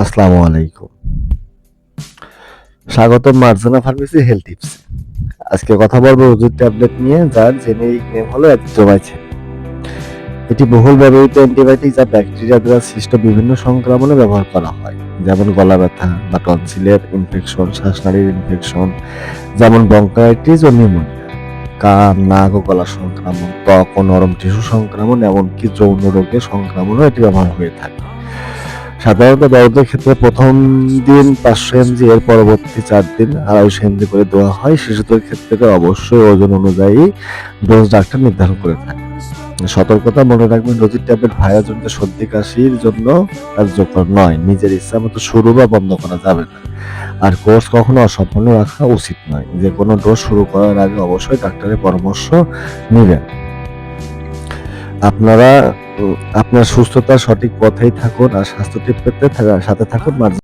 আসসালামু আলাইকুম। স্বাগতম মার্জানা ফার্মেসি হেলথ টিপস আজকে কথা বলব ওষুধ ট্যাবলেট নিয়ে, যার জেনেরিক নেম হলো অ্যাজিথ্রোমাইসিন এটি বহুল ব্যবহৃত অ্যান্টিবায়োটিক যা ব্যাকটেরিয়া দ্বারা সৃষ্ট বিভিন্ন সংক্রমণে ব্যবহার করা হয়। যেমন গলা ব্যথা বা টনসিলের ইনফেকশন শ্বাসনালীর ইনফেকশন যেমন ব্রঙ্কাইটিস ও নিউমোনিয়া কান, নাক ও গলা সংক্রমণ, ত্বক ও নরম টিস্যু সংক্রমণ, এমনকি যৌন রোগের সংক্রমণও এটি ব্যবহার হয়ে থাকে। সাধারণত বড়দের ক্ষেত্রে প্রথম দিন পাঁচশো এমজি এর পরবর্তী চার দিন আড়াইশো এমজি করে দেওয়া হয়। শিশুদের ক্ষেত্রে অবশ্যই ওজন অনুযায়ী ডোজ ডাক্তার নির্ধারণ করে থাকে সতর্কতা মনে রাখবেন, রোজির ট্যাবলেট ভাইরাসজনিত সর্দি, কাশির জন্য কার্যকর নয়। নিজের ইচ্ছা মতো শুরু বা বন্ধ করা যাবে না। আর কোর্স কখনো অসম্পূর্ণ রাখা উচিত নয়। যে কোনো ডোজ শুরু করার আগে অবশ্যই ডাক্তারের পরামর্শ নেবেন। আপনারা আপনার সুস্থতা সঠিক পথেই থাকুন আর স্বাস্থ্য ঠিক পেতে সাথে থাকুন